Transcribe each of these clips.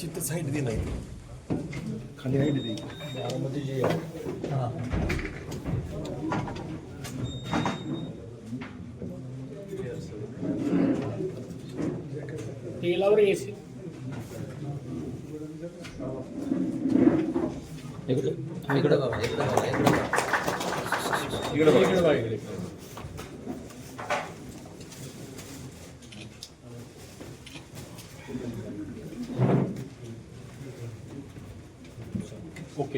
तिथं साईड दे नाही. खाली हाईट दे बारामती जी आहे तेलावर एसी इकडे इकडे इकडे इकडे बघा. इकडे बघा, इकडे. ओके थँक्यू घेऊन जा. ए, ए, गाडी. या पुढे. त्याचप्रमाणे माझा बघ, नाही, नाही.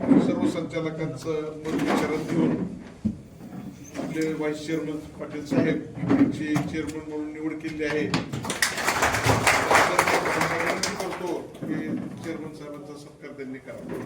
सर्व संचालकांचं मत विचारात घेऊन आपले व्हाईस चेअरमन पाटील साहेब यांची चेअरमन म्हणून निवड केली आहे. विनंती करतो की चेअरमन साहेबांचा सत्कार त्यांनी करावा.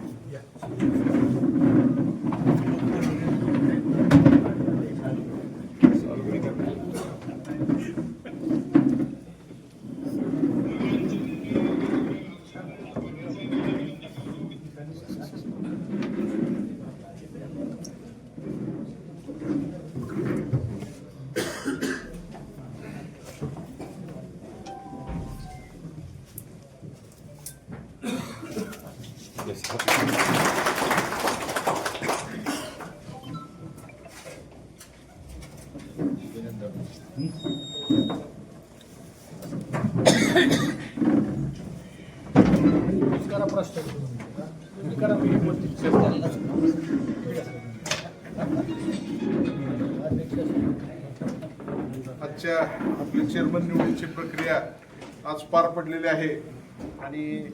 आजच्या आपली चेअरमन निवडीची प्रक्रिया आज पार पडलेली आहे. आणि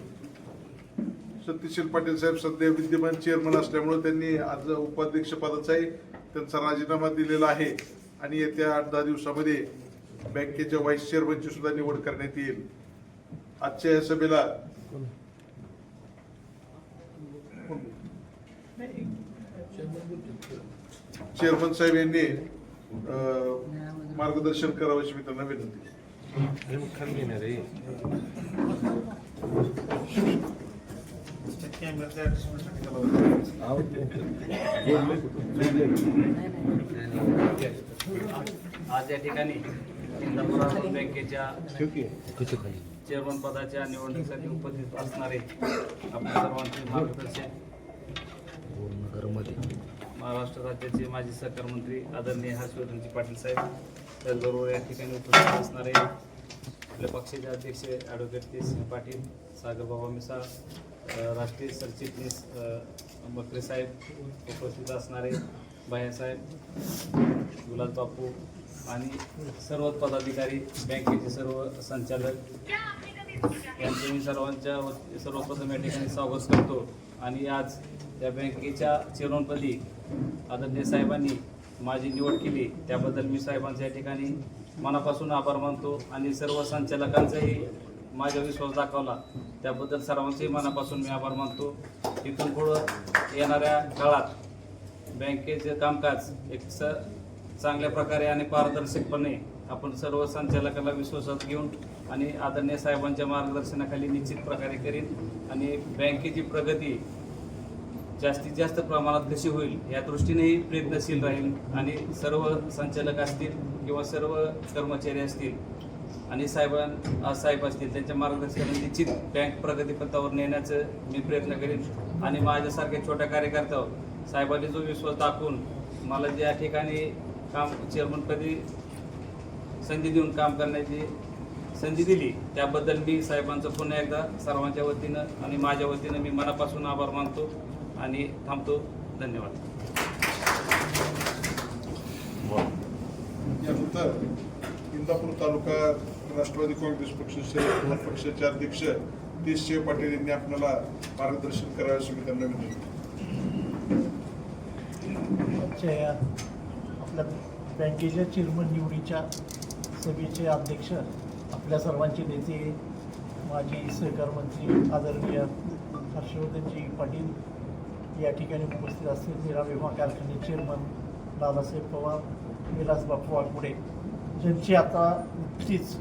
सत्यशील पाटील साहेब सध्या विद्यमान चेअरमन असल्यामुळे त्यांनी आज उपाध्यक्षपदाचाही त्यांचा राजीनामा दिलेला आहे. आणि येत्या आठ दहा दिवसामध्ये बँकेच्या व्हाईस चेअरमनची सुद्धा निवड करण्यात येईल. आजच्या या सभेला चेअरमन साहेब यांनी मार्गदर्शन करावं अशी मी त्यांना विनंती आज या ठिकाणी बँकेच्या चेअरमन पदाच्या निवडणुकीसाठी उपस्थित असणारे आपल्या सर्वांचे मार्गदर्शन घरमध्ये. महाराष्ट्र राज्याचे माजी सहकार मंत्री आदरणीय हर्षवर्धनजी पाटील साहेब त्याचबरोबर या ठिकाणी उपस्थित असणारे आपल्या पक्षाचे अध्यक्ष ॲडव्होकेट केसिंह पाटील सागरबाबा मिसाळ राष्ट्रीय सरचिटणीस बकरे साहेब उपस्थित असणारे बायासाहेब गुलाल बापू आणि सर्व पदाधिकारी बँकेचे सर्व संचालक यांचे मी सर्वांच्या सर्वप्रथम या ठिकाणी स्वागत करतो. आणि आज त्या बँकेच्या चेअरमनपदी आदरणीय साहेबांनी माझी निवड केली त्याबद्दल मी साहेबांच्या या ठिकाणी मनापासून आभार मानतो आणि सर्व संचालकांचाही माझा विश्वास दाखवला. त्याबद्दल सर्वांचेही मनापासून मी आभार मानतो. इथून पुढं येणाऱ्या काळात बँकेचे कामकाज एक स चांगल्या प्रकारे आणि पारदर्शकपणे आपण सर्व संचालकाला विश्वासात घेऊन आणि आदरणीय साहेबांच्या मार्गदर्शनाखाली निश्चित प्रकारे करीन आणि बँकेची प्रगती जास्तीत जास्त प्रमाणात कशी होईल या दृष्टीनेही प्रयत्नशील राहील आणि सर्व संचालक असतील किंवा सर्व कर्मचारी असतील आणि साहेबां आज साहेब असतील त्यांच्या मार्गदर्शनाने निश्चित बँक प्रगतीपथावर नेण्याचं मी प्रयत्न करेन. आणि माझ्यासारख्या छोट्या कार्यकर्त्यावर साहेबांनी जो विश्वास दाखवून मला ज्या ठिकाणी काम चेअरमनपदी संधी देऊन काम करण्याची संधी दिली त्याबद्दल मी साहेबांचं पुन्हा एकदा सर्वांच्या वतीनं आणि माझ्या वतीनं मी मनापासून आभार मानतो. आणि थांबतो. धन्यवाद. यानंतर इंदापूर तालुका राष्ट्रवादी काँग्रेस पक्षाचे पक्षाचे अध्यक्ष देशशिव पाटील यांनी आपल्याला मार्गदर्शन करावे अशी मी त्यांना विनंती आपल्या बँकेच्या चेअरमन निवडीच्या सभेचे अध्यक्ष आपल्या सर्वांचे नेते माजी सहकार मंत्री आदरणीय हर्षवर्धनजी पाटील या ठिकाणी उपस्थित असतील मीरा विमा कारखाने चेअरमन दादासाहेब पवार विलास बापू वाघमोडे ज्यांची आता नुकतीच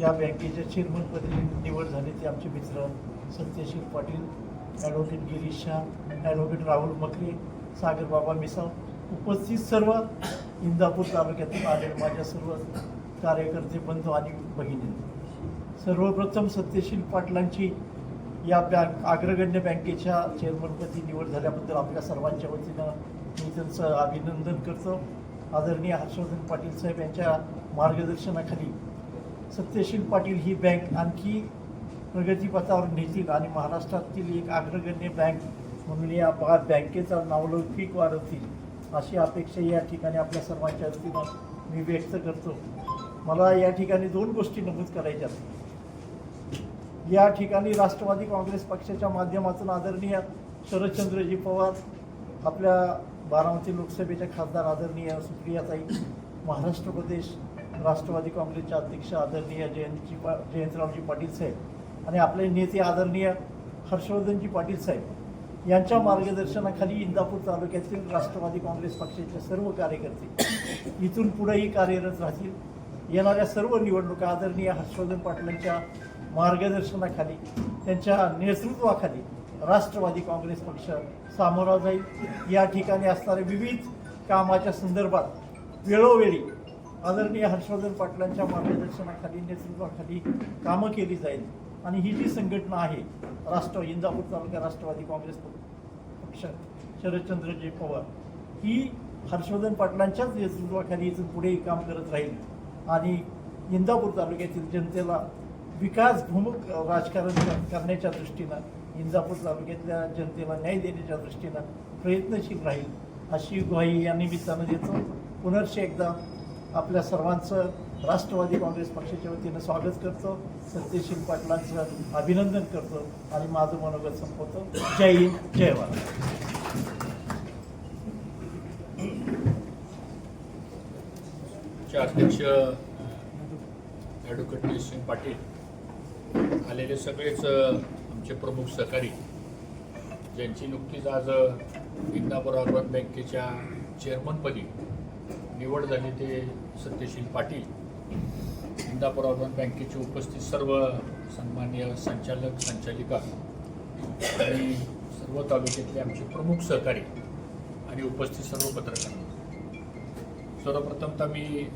या बँकेच्या चेअरमनपदी निवड झाली. ते आमचे मित्र सत्यशील पाटील ॲडव्होकेट गिरीश शाह ॲडव्होकेट राहुल मकरे सागर बाबा मिसाळ उपस्थित सर्व इंदापूर तालुक्यातून आलेले माझ्या सर्व कार्यकर्ते बंधू आणि भगिनी सर्वप्रथम सत्यशील पाटलांची या बँक अग्रगण्य बँकेच्या चेअरमनपदी निवड झाल्याबद्दल आपल्या सर्वांच्या वतीनं मी त्यांचं अभिनंदन करतो आदरणीय हर्षवर्धन पाटील साहेब यांच्या मार्गदर्शनाखाली सत्यशील पाटील ही बँक आणखी प्रगतीपथावर नेतील आणि महाराष्ट्रातील एक अग्रगण्य बँक म्हणून या बा बँकेचा नावलौकिक वाढवतील अशी अपेक्षा या ठिकाणी आपल्या सर्वांच्या वतीनं मी व्यक्त करतो मला या ठिकाणी दोन गोष्टी नमूद करायच्या आहेत. या ठिकाणी राष्ट्रवादी काँग्रेस पक्षाच्या माध्यमातून आदरणीय शरदचंद्रजी पवार आपल्या बारामती लोकसभेच्या खासदार आदरणीय सुप्रियाताई महाराष्ट्र प्रदेश राष्ट्रवादी काँग्रेसचे अध्यक्ष आदरणीय जयंतजी पा जयंतरावजी पाटील साहेब आणि आपले नेते आदरणीय हर्षवर्धनजी पाटील साहेब यांच्या मार्गदर्शनाखाली इंदापूर तालुक्यातील राष्ट्रवादी काँग्रेस पक्षाचे सर्व कार्यकर्ते इथून पुढेही कार्यरत राहतील. येणाऱ्या सर्व निवडणुका आदरणीय हर्षवर्धन पाटलांच्या मार्गदर्शनाखाली त्यांच्या नेतृत्वाखाली राष्ट्रवादी काँग्रेस पक्ष सामोरा जाईल. या ठिकाणी असणाऱ्या विविध कामाच्या संदर्भात वेळोवेळी आदरणीय हर्षवर्धन पाटलांच्या मार्गदर्शनाखाली नेतृत्वाखाली कामं केली जाईल. आणि ही जी संघटना आहे राष्ट्र इंदापूर तालुका राष्ट्रवादी काँग्रेस पक्ष शरदचंद्रजी पवार ही हर्षवर्धन पाटलांच्याच नेतृत्वाखाली इथून पुढेही काम करत राहील. आणि इंदापूर तालुक्यातील जनतेला विकासभूमक राजकारण करण्याच्या दृष्टीनं इंजापूर तालुक्यातल्या जनतेला न्याय देण्याच्या दृष्टीनं प्रयत्नशील राहील अशी ग्वाही या निमित्तानं देतो. पुनर्ष एकदा आपल्या सर्वांचं राष्ट्रवादी काँग्रेस पक्षाच्या वतीनं स्वागत करतो. सत्यशील पाटलांचं अभिनंदन करतो आणि माझं मनोगत संपवतो. जय हिंद जय भारत. अध्यक्ष ॲडव्होकेट निसिंग पाटील. आलेले सगळेच आमचे प्रमुख सहकारी ज्यांची नुकतीच आज अ, इंदापूर अर्बन बँकेच्या चेअरमनपदी निवड झाली ते सत्यशील पाटील. इंदापूर अर्बन बँकेचे उपस्थित सर्व सन्मान्य संचालक संचालिका आणि सर्व तालुक्यातले आमचे प्रमुख सहकारी आणि उपस्थित सर्व पत्रकार. सर्वप्रथमतः मी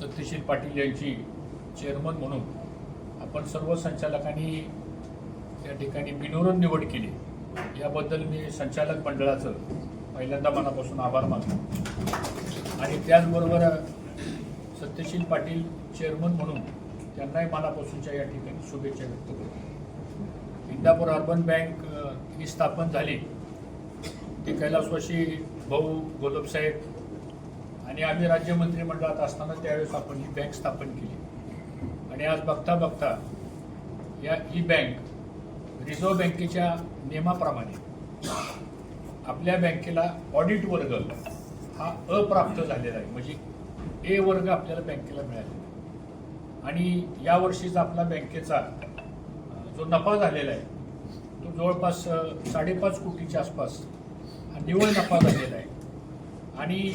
सत्यशील पाटील यांची चेअरमन म्हणून आपण सर्व संचालकांनी या ठिकाणी बिनोरून निवड केली. याबद्दल मी संचालक मंडळाचं पहिल्यांदा मनापासून आभार मानतो. आणि त्याचबरोबर सत्यशील पाटील चेअरमन म्हणून त्यांनाही मनापासूनच्या या ठिकाणी शुभेच्छा व्यक्त करतो. इंदापूर अर्बन बँक ही स्थापन झाली. ती कैलासवाशी भाऊ गोलबसाहेब आणि आम्ही राज्य मंत्रिमंडळात असताना त्यावेळेस आपण ही बँक स्थापन केली. आणि आज बघता बघता या ही बँक रिझर्व्ह बँकेच्या नियमाप्रमाणे आपल्या बँकेला ऑडिट वर्ग हा अप्राप्त झालेला आहे. म्हणजे ए वर्ग आपल्याला बँकेला मिळालेला आहे. आणि यावर्षीचा आपला बँकेचा जो नफा झालेला आहे तो जवळपास साडेपाच कोटीच्या आसपास हा निव्वळ नफा झालेला आहे. आणि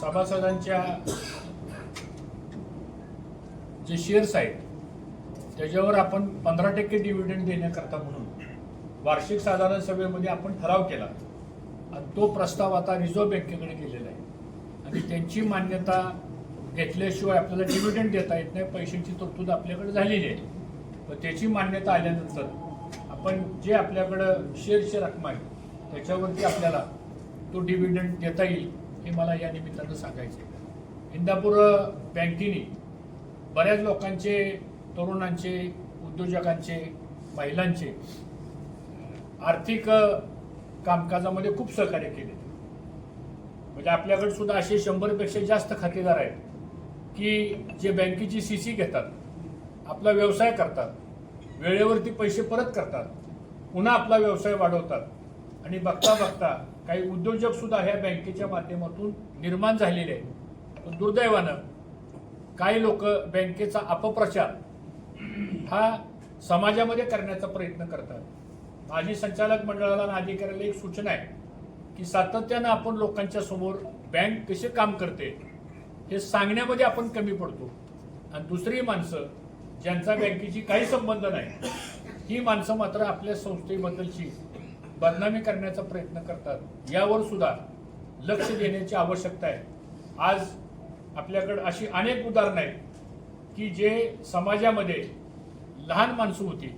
सभासदांच्या जे शेअर्स आहेत त्याच्यावर आपण पंधरा टक्के डिव्हिडंड देण्याकरता म्हणून वार्षिक साधारण सभेमध्ये आपण ठराव केला. आणि तो प्रस्ताव आता रिझर्व्ह बँकेकडे गेलेला आहे. आणि त्यांची मान्यता घेतल्याशिवाय आपल्याला डिव्हिडंड देता येत नाही पैशांची तरतूद आपल्याकडे झालेली आहे. पण त्याची मान्यता आल्यानंतर आपण जे आपल्याकडं शेअरची रक्कम आहे त्याच्यावरती आपल्याला तो डिव्हिडंड देता येईल हे मला या निमित्तानं सांगायचं आहे इंदापूर बँकेने बऱ्याच लोकांचे तरुणांचे उद्योजकांचे महिलांचे आर्थिक कामकाजामध्ये खूप सहकार्य केले. म्हणजे आपल्याकडे सुद्धा असे शंभरपेक्षा जास्त खातेदार आहेत की जे बँकेची सी सी घेतात आपला व्यवसाय करतात वेळेवरती पैसे परत करतात पुन्हा आपला व्यवसाय वाढवतात आणि बघता बघता काही उद्योजक सुद्धा ह्या बँकेच्या माध्यमातून निर्माण झालेले आहेत. पण दुर्दैवानं काही लोक बँकेचा अपप्रचार हा समाजामध्ये करण्याचा प्रयत्न करतात. माजी संचालक मंडळाला आणि अधिकाऱ्याला एक सूचना आहे की सातत्यानं आपण लोकांच्या समोर बँक कसे काम करते हे सांगण्यामध्ये आपण कमी पडतो. आणि दुसरी माणसं ज्यांचा बँकेची काही संबंध नाही ही माणसं मात्र आपल्या संस्थेबद्दलची बदनामी करण्याचा प्रयत्न करतात. यावर सुद्धा लक्ष देण्याची आवश्यकता आहे. आज आपल्याकडं अशी अनेक उदाहरणं आहेत की जे समाजामध्ये लहान माणसं होती.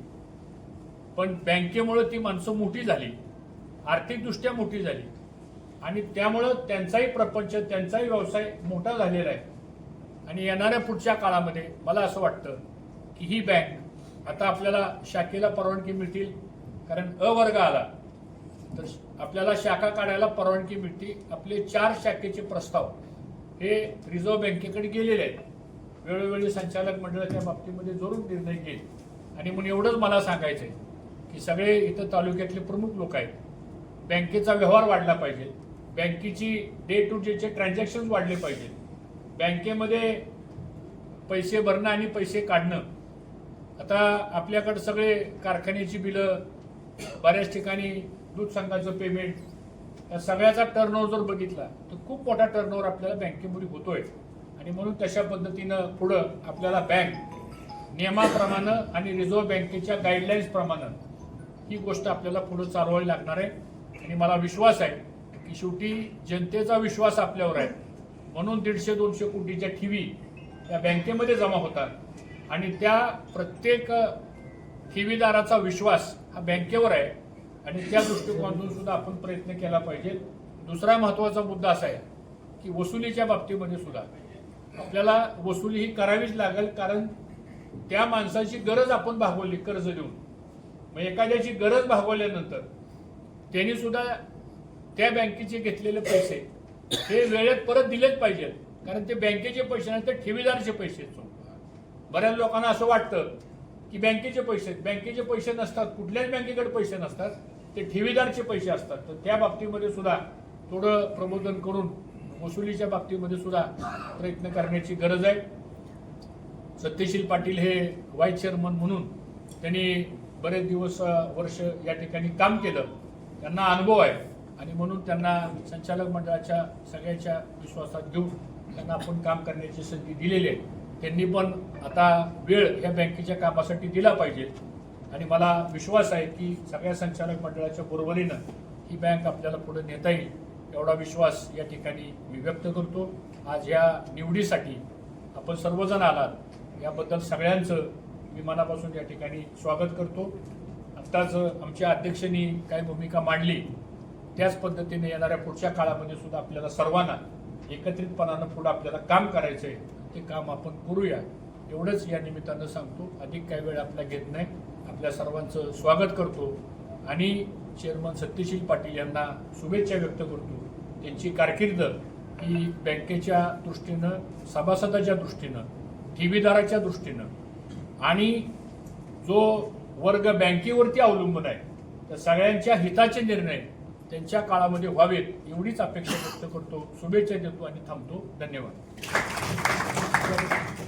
पण बँकेमुळं ती माणसं मोठी झाली. आर्थिकदृष्ट्या मोठी झाली. आणि त्यामुळं त्यांचाही प्रपंच त्यांचाही व्यवसाय मोठा झालेला आहे. आणि येणाऱ्या पुढच्या काळामध्ये मला असं वाटतं की ही बँक आता आपल्याला शाखेला परवानगी मिळतील. कारण अ वर्ग आला. तर आपल्याला शाखा काढायला परवानगी मिळते. आपले चार शाखेचे प्रस्ताव. हे रिझर्व्ह बँकेकडे गेलेले आहेत. वेळोवेळी संचालक मंडळाच्या बाबतीमध्ये जरूर निर्णय घेईल. आणि म्हणून एवढंच मला सांगायचं आहे की सगळे इथं तालुक्यातले प्रमुख लोक आहेत. बँकेचा व्यवहार वाढला पाहिजे. बँकेची डे टू डेचे ट्रान्झॅक्शन वाढले पाहिजे. बँकेमध्ये पैसे भरणं आणि पैसे काढणं. आता आपल्याकडं सगळे कारखान्याची बिलं बऱ्याच ठिकाणी दूध संघाचं पेमेंट या सगळ्याचा टर्नओव्हर जर बघितला तर खूप मोठा टर्नओव्हर आपल्याला बँकेमध्ये होतोय. आणि म्हणून तशा पद्धतीनं पुढं आपल्याला बँक नियमाप्रमाणे आणि रिझर्व्ह बँकेच्या गाईडलाईन्स प्रमाणे ही गोष्ट आपल्याला पुढे चालवावी लागणार आहे. आणि मला विश्वास आहे की शेवटी जनतेचा विश्वास आपल्यावर आहे. म्हणून दीडशे दोनशे कोटीच्या ठेवी या बँकेमध्ये जमा होतात. आणि त्या प्रत्येक ठेवीदाराचा विश्वास हा बँकेवर आहे. आणि त्या दृष्टिकोनातून सुद्धा आपण प्रयत्न केला पाहिजे. दुसरा महत्त्वाचा मुद्दा असा आहे की वसुलीच्या बाबतीमध्ये सुद्धा. आपल्याला वसुली ही करावीच लागेल कारण त्या माणसाची गरज आपण भागवली कर्ज देऊन. मग एखाद्याची गरज भागवल्यानंतर त्यांनी सुद्धा त्या बँकेचे घेतलेले पैसे हे वेळेत परत दिलेच पाहिजेत. कारण ते बँकेचे पैसे नाही तर ठेवीदारचे पैसे बऱ्याच लोकांना असं वाटतं की बँकेचे पैसे आहेत. बँकेचे पैसे नसतात कुठल्याच बँकेकडे पैसे नसतात ते ठेवीदारचे पैसे असतात. तर त्या बाबतीमध्ये सुद्धा थोडं प्रबोधन करून वसुलीच्या बाबतीमध्ये सुद्धा प्रयत्न करण्याची गरज आहे. सत्यशील पाटील हे व्हाईस चेअरमन म्हणून त्यांनी बरेच दिवस वर्ष या ठिकाणी काम केलं. त्यांना अनुभव आहे. आणि म्हणून त्यांना संचालक मंडळाच्या सगळ्याच्या विश्वासात घेऊन त्यांना आपण काम करण्याची संधी दिलेली आहे. त्यांनी पण आता वेळ या बँकेच्या कामासाठी दिला पाहिजे. आणि मला विश्वास आहे की सगळ्या संचालक मंडळाच्या बरोबरीनं ही बँक आपल्याला पुढे नेता येईल एवढा विश्वास या ठिकाणी मी व्यक्त करतो. आज या निवडीसाठी आपण सर्वजण आलात याबद्दल सगळ्यांचं मी मनापासून या ठिकाणी स्वागत करतो. आत्ताच आमच्या अध्यक्षांनी काय भूमिका मांडली त्याच पद्धतीने येणाऱ्या पुढच्या काळामध्ये सुद्धा आपल्याला सर्वांना एकत्रितपणानं पुढं आपल्याला काम करायचं आहे ते काम आपण करूया. एवढंच या निमित्तानं सांगतो. अधिक काही वेळ आपला घेत नाही. आपल्या सर्वांचं स्वागत करतो. आणि चेअरमन सत्यशील पाटील यांना शुभेच्छा व्यक्त करतो. त्यांची कारकीर्द ही बँकेच्या दृष्टीनं सभासदाच्या दृष्टीनं ठेवीदाराच्या दृष्टीनं आणि जो वर्ग बँकेवरती अवलंबून आहे तर सगळ्यांच्या हिताचे निर्णय त्यांच्या काळामध्ये व्हावेत एवढीच अपेक्षा व्यक्त करतो. शुभेच्छा देतो आणि थांबतो. धन्यवाद. Thank you.